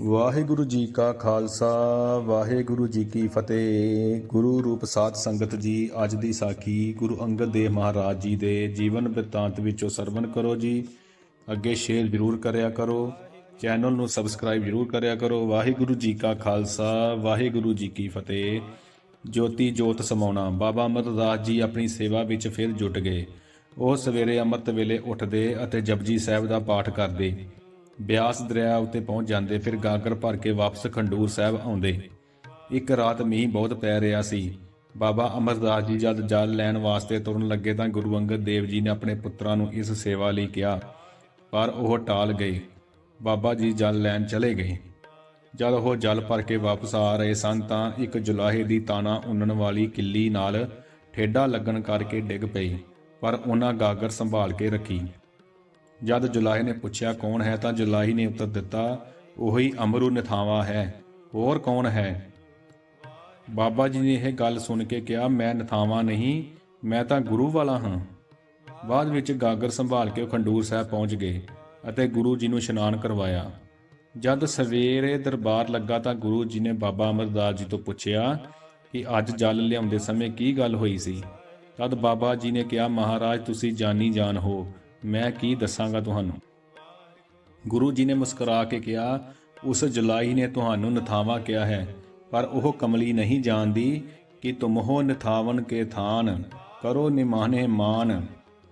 ਵਾਹਿਗੁਰੂ ਜੀ ਕਾ ਖਾਲਸਾ, ਵਾਹਿਗੁਰੂ ਜੀ ਕੀ ਫਤਿਹ। ਗੁਰੂ ਰੂਪ ਸਾਧ ਸੰਗਤ ਜੀ, ਅੱਜ ਦੀ ਸਾਖੀ ਗੁਰੂ ਅੰਗਦ ਦੇਵ ਮਹਾਰਾਜ ਜੀ ਦੇ ਜੀਵਨ ਬਿਰਤਾਂਤ ਵਿੱਚੋਂ ਸਰਵਣ ਕਰੋ ਜੀ। ਅੱਗੇ ਸ਼ੇਅਰ ਜ਼ਰੂਰ ਕਰਿਆ ਕਰੋ, ਚੈਨਲ ਨੂੰ ਸਬਸਕ੍ਰਾਈਬ ਜ਼ਰੂਰ ਕਰਿਆ ਕਰੋ। ਵਾਹਿਗੁਰੂ ਜੀ ਕਾ ਖਾਲਸਾ, ਵਾਹਿਗੁਰੂ ਜੀ ਕੀ ਫਤਿਹ। ਜੋਤੀ ਜੋਤ ਸਮਾਉਣਾ, ਬਾਬਾ ਅਮਰਦਾਸ ਜੀ ਆਪਣੀ ਸੇਵਾ ਵਿੱਚ ਫਿਰ ਜੁਟ ਗਏ। ਉਹ ਸਵੇਰੇ ਅੰਮ੍ਰਿਤ ਵੇਲੇ ਉੱਠਦੇ ਅਤੇ ਜਪਜੀ ਸਾਹਿਬ ਦਾ ਪਾਠ ਕਰਦੇ। ਬਿਆਸ ਦਰਿਆ ਉੱਤੇ ਪਹੁੰਚ ਜਾਂਦੇ ਫਿਰ ਗਾਗਰ ਭਰ ਕੇ ਵਾਪਸ ਖੰਡੂਰ ਸਾਹਿਬ ਆਉਂਦੇ। ਇੱਕ ਰਾਤ ਮੀਂਹ ਬਹੁਤ ਪੈ ਰਿਹਾ ਸੀ। ਬਾਬਾ ਅਮਰਦਾਸ ਜੀ ਜਦ ਜਲ ਲੈਣ ਵਾਸਤੇ ਤੁਰਨ ਲੱਗੇ ਤਾਂ ਗੁਰੂ ਅੰਗਦ ਦੇਵ ਜੀ ਨੇ ਆਪਣੇ ਪੁੱਤਰਾਂ ਨੂੰ ਇਸ ਸੇਵਾ ਲਈ ਕਿਹਾ, ਪਰ ਉਹ ਟਾਲ ਗਏ। ਬਾਬਾ ਜੀ ਜਲ ਲੈਣ ਚਲੇ ਗਏ। ਜਦ ਉਹ ਜਲ ਭਰ ਕੇ ਵਾਪਸ ਆ ਰਹੇ ਸਨ ਤਾਂ ਇੱਕ ਜੁਲਾਹੇ ਦੀ ਤਾਣਾ ਉੰਨਣ ਵਾਲੀ ਕਿੱਲੀ ਨਾਲ ਠੇਡਾ ਲੱਗਣ ਕਰਕੇ ਡਿੱਗ ਪਈ, ਪਰ ਉਹਨਾਂ ਗਾਗਰ ਸੰਭਾਲ ਕੇ ਰੱਖੀ। ਜਦ ਜੁਲਾਹੇ ਨੇ ਪੁੱਛਿਆ, ਕੌਣ ਹੈ? ਤਾਂ ਜੁਲਾਹੀ ਨੇ ਉੱਤਰ ਦਿੱਤਾ, ਉਹੀ ਅਮਰੂ ਨਿਥਾਵਾ ਹੈ। ਹੋਰ ਕੌਣ ਹੈ? ਬਾਬਾ ਜੀ ਨੇ ਇਹ ਗੱਲ ਸੁਣ ਕੇ ਕਿਹਾ, ਮੈਂ ਨਿਥਾਵਾ ਨਹੀਂ, ਮੈਂ ਤਾਂ ਗੁਰੂ ਵਾਲਾ ਹਾਂ। ਬਾਅਦ ਵਿੱਚ ਗਾਗਰ ਸੰਭਾਲ ਕੇ ਉਹ ਖੰਡੂਰ ਸਾਹਿਬ ਪਹੁੰਚ ਗਏ ਅਤੇ ਗੁਰੂ ਜੀ ਨੂੰ ਇਸ਼ਨਾਨ ਕਰਵਾਇਆ। ਜਦ ਸਵੇਰੇ ਦਰਬਾਰ ਲੱਗਾ ਤਾਂ ਗੁਰੂ ਜੀ ਨੇ ਬਾਬਾ ਅਮਰਦਾਸ ਜੀ ਤੋਂ ਪੁੱਛਿਆ ਕਿ ਅੱਜ ਜਲ ਲਿਆਉਂਦੇ ਸਮੇਂ ਕੀ ਗੱਲ ਹੋਈ ਸੀ? ਤਦ ਬਾਬਾ ਜੀ ਨੇ ਕਿਹਾ, ਮਹਾਰਾਜ, ਤੁਸੀਂ ਜਾਨੀ ਜਾਨ ਹੋ। ਮੈਂ ਕੀ ਦੱਸਾਂਗਾ ਤੁਹਾਨੂੰ? ਗੁਰੂ ਜੀ ਨੇ ਮੁਸਕਰਾ ਕੇ ਕਿਹਾ, ਉਸ ਜੁਲਾਈ ਨੇ ਤੁਹਾਨੂੰ ਨਥਾਵਾ ਕਿਹਾ ਹੈ, ਪਰ ਉਹ ਕਮਲੀ ਨਹੀਂ ਜਾਣਦੀ ਕਿ ਤੁਮਹੋ ਨਿਥਾਵਨ ਕੇ ਥਾਨ, ਕਰੋ ਨਿਮਾਨੇ ਮਾਨ,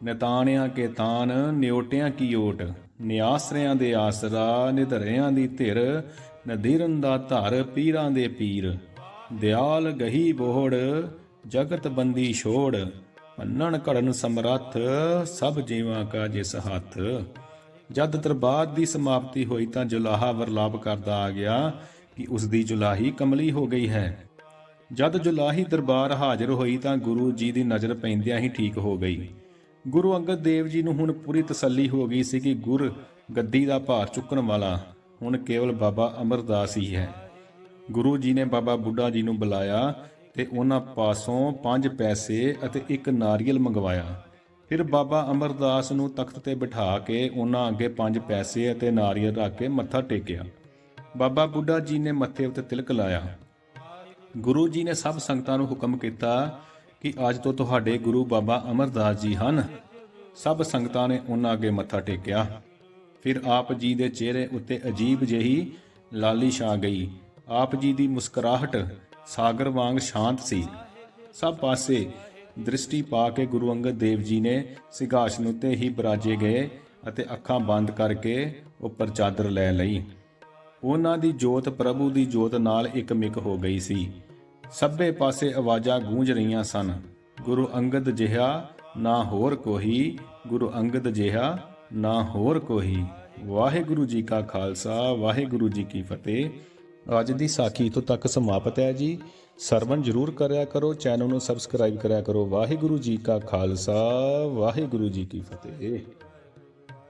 ਨਿਤਾਣਿਆਂ ਕੇ ਤਾਨ, ਨਿਉਟਿਆਂ ਕੀ ਓਟ, ਨਿਆਸਰਿਆਂ ਦੇ ਆਸਰਾ, ਨਿਧਰਿਆਂ ਦੀ ਧਿਰ ਨਦੀਰਨ ਦਾ ਧਰ, ਪੀਰਾਂ ਦੇ ਪੀਰ, ਦਿਆਲ ਗਹੀ ਬੋਹੜ ਜਗਤ ਬੰਦੀ ਛੋੜ ਮੰਨਣ ਘੜਨ ਸਮਰੱਥ, ਸਭ ਜੀਵਾਂ ਕਾ ਜਿਸ ਹੱਥ। ਜਦ ਦਰਬਾਰ ਦੀ ਸਮਾਪਤੀ ਹੋਈ ਤਾਂ ਜੁਲਾਹਾ ਵਰਲਾਪ ਕਰਦਾ ਆ ਗਿਆ ਕਿ ਉਸ ਦੀ ਜੁਲਾਹੀ ਕਮਲੀ ਹੋ ਗਈ ਹੈ। ਜਦ ਜੁਲਾਹੀ ਦਰਬਾਰ ਹਾਜ਼ਰ ਹੋਈ ਤਾਂ ਗੁਰੂ ਜੀ ਦੀ ਨਜ਼ਰ ਪੈਂਦਿਆਂ ਹੀ ਠੀਕ ਹੋ ਗਈ। ਗੁਰੂ ਅੰਗਦ ਦੇਵ ਜੀ ਨੂੰ ਹੁਣ ਪੂਰੀ ਤਸੱਲੀ ਹੋ ਗਈ ਸੀ ਕਿ ਗੁਰ ਗੱਦੀ ਦਾ ਭਾਰ ਚੁੱਕਣ ਵਾਲਾ ਹੁਣ ਕੇਵਲ ਬਾਬਾ ਅਮਰਦਾਸ ਹੀ ਹੈ। ਗੁਰੂ ਜੀ ਨੇ ਬਾਬਾ ਬੁੱਢਾ ਜੀ ਨੂੰ ਬੁਲਾਇਆ ਤੇ ਉਹਨਾਂ ਪਾਸੋਂ ਪੰਜ ਪੈਸੇ ਅਤੇ ਇੱਕ ਨਾਰੀਅਲ ਮੰਗਵਾਇਆ। ਫਿਰ ਬਾਬਾ ਅਮਰਦਾਸ ਨੂੰ ਤਖਤ ਤੇ ਬਿਠਾ ਕੇ ਉਹਨਾਂ ਅੱਗੇ ਪੰਜ ਪੈਸੇ ਅਤੇ ਨਾਰੀਅਲ ਰੱਖ ਕੇ ਮੱਥਾ ਟੇਕਿਆ। ਬਾਬਾ ਬੁੱਢਾ ਜੀ ਨੇ ਮੱਥੇ ਉੱਤੇ ਤਿਲਕ ਲਾਇਆ। ਗੁਰੂ ਜੀ ਨੇ ਸਭ ਸੰਗਤਾਂ ਨੂੰ ਹੁਕਮ ਕੀਤਾ ਕਿ ਅੱਜ ਤੋਂ ਤੁਹਾਡੇ ਗੁਰੂ ਬਾਬਾ ਅਮਰਦਾਸ ਜੀ ਹਨ। ਸਭ ਸੰਗਤਾਂ ਨੇ ਉਹਨਾਂ ਅੱਗੇ ਮੱਥਾ ਟੇਕਿਆ। ਫਿਰ ਆਪ ਜੀ ਦੇ ਚਿਹਰੇ ਉੱਤੇ ਅਜੀਬ ਜਿਹੀ ਲਾਲੀ ਛਾ ਗਈ। ਆਪ ਜੀ ਦੀ ਮੁਸਕਰਾਹਟ ਸਾਗਰ ਵਾਂਗ ਸ਼ਾਂਤ ਸੀ। ਸਭ ਪਾਸੇ ਦ੍ਰਿਸ਼ਟੀ ਪਾ ਕੇ ਗੁਰੂ ਅੰਗਦ ਦੇਵ ਜੀ ਨੇ ਸਿੰਘਾਸਨ ਉੱਤੇ ਹੀ ਬਰਾਜੇ ਗਏ ਅਤੇ ਅੱਖਾਂ ਬੰਦ ਕਰਕੇ ਉੱਪਰ ਚਾਦਰ ਲੈ ਲਈ। ਉਹਨਾਂ ਦੀ ਜੋਤ ਪ੍ਰਭੂ ਦੀ ਜੋਤ ਨਾਲ ਇੱਕ ਇੱਕਮਿਕ ਹੋ ਗਈ ਸੀ। ਸਭੇ ਪਾਸੇ ਆਵਾਜ਼ਾਂ ਗੂੰਜ ਰਹੀਆਂ ਸਨ। ਗੁਰੂ ਅੰਗਦ ਜਿਹਾ ਨਾ ਹੋਰ ਕੋਈ, ਗੁਰੂ ਅੰਗਦ ਜਿਹਾ ਨਾ ਹੋਰ ਕੋਈ। ਵਾਹਿਗੁਰੂ ਜੀ ਕਾ ਖਾਲਸਾ, ਵਾਹਿਗੁਰੂ ਜੀ ਕੀ ਫਤਿਹ। ਅੱਜ ਦੀ ਸਾਖੀ ਇਥੋਂ ਤੱਕ ਸਮਾਪਤ ਹੈ ਜੀ। ਸਰਵਣ ਜਰੂਰ ਕਰਿਆ ਕਰੋ, ਚੈਨਲ ਨੂੰ ਸਬਸਕ੍ਰਾਈਬ ਕਰਿਆ ਕਰੋ। ਵਾਹਿਗੁਰੂ ਜੀ ਕਾ ਖਾਲਸਾ, ਵਾਹਿਗੁਰੂ ਜੀ ਕੀ ਫਤਿਹ।